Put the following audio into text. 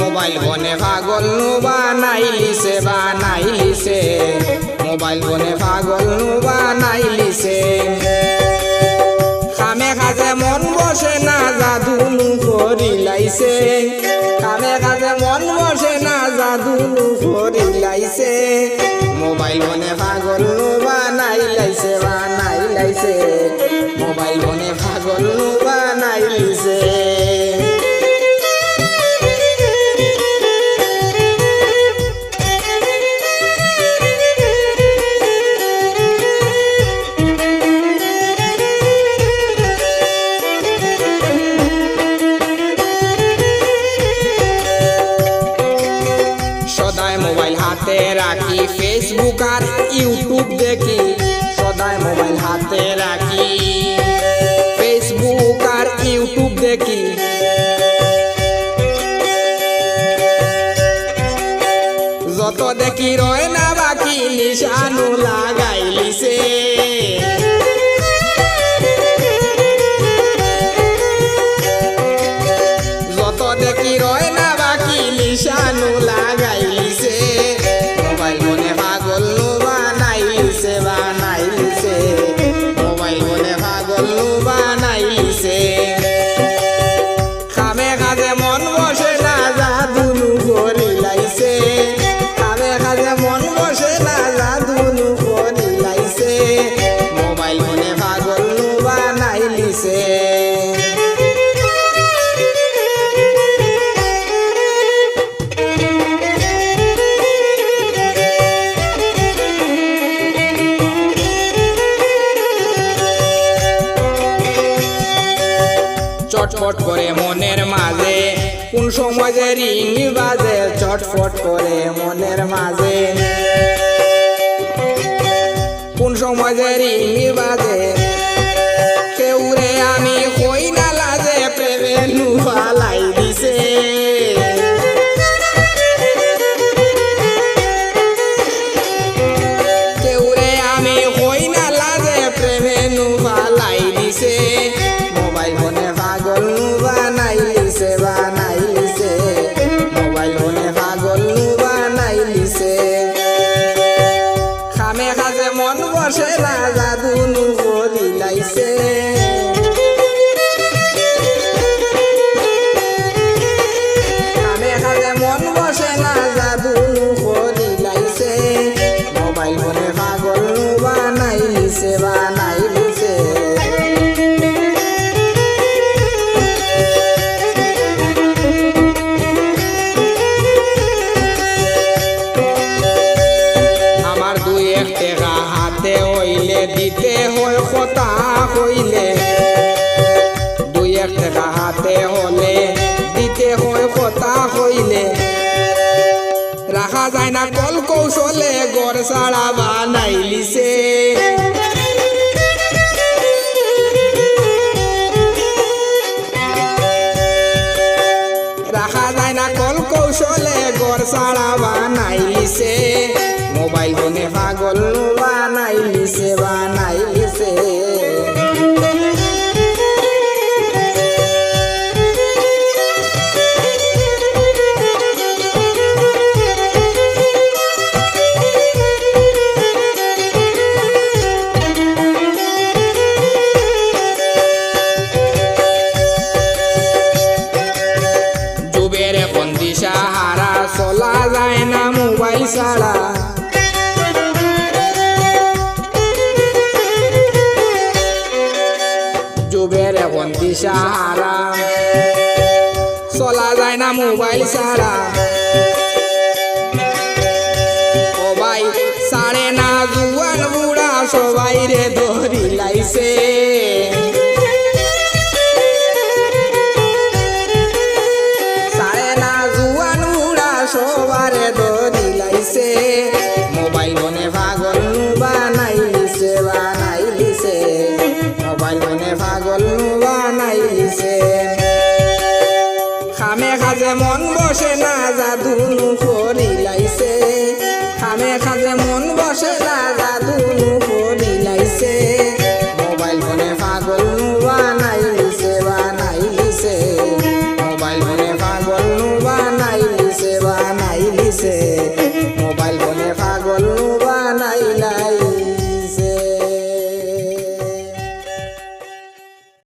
Mobile বনে পাগল নু বানাইলিছে বানাইলিছে মোবাইল বনে পাগল নু বানাইলিছে খামে খাজে মন বসে না, জাদু নু করিলাইছে খামে খাজে মন বসে না, জাদু নু করিলাইছে মোবাইল বনে পাগল নু বানাইলাইছে বানাইলাইছে মোবাইল বনে পাগল নু হাতে রাখি ফেসবুক আর ইউটিউব দেখি সদায় মোবাইল হাতে রাখি। ফেসবুক আর ইউটিউব দেখি। যত দেখি রয় না বাকি, নিশানু লাগাইলিছে চটপট করে মনের মাঝে। কোন সময় যে রিং বাজে, চটপট করে মনের মাঝে। কোন সময় যে রিং বাজে, কেউ রে আমি খামে খাজে মন বসে না জাদু নু করিলাইছে দিতে হয় কথা হইলে দুই এক টাকা হাতে হলে দিতে হয় কথা হইলে রাখা যায় না কল কৌশলে গড় সাড়া বানাইলিছে রাখা যায় না কল কৌশলে গড় সাড়া বানাইলিছে মোবাইল ফোনে পাগল মোবাইল যুবের এখন দিশা হারা চলা যায় না মোবাইল ছাড়া সবাই সাড়ে না জুয়ান বুড়া, সবাই রে ধরি লাইছে। খাজে মন বসে না, জাদু করিলাইছে। খামে খাজে মন বসে না, জাদু করিলাইছে। মোবাইল ফোনে পাগল বানাইছে বানাইছে। মোবাইল ফোনে পাগল বানাইছে বানাই দিছে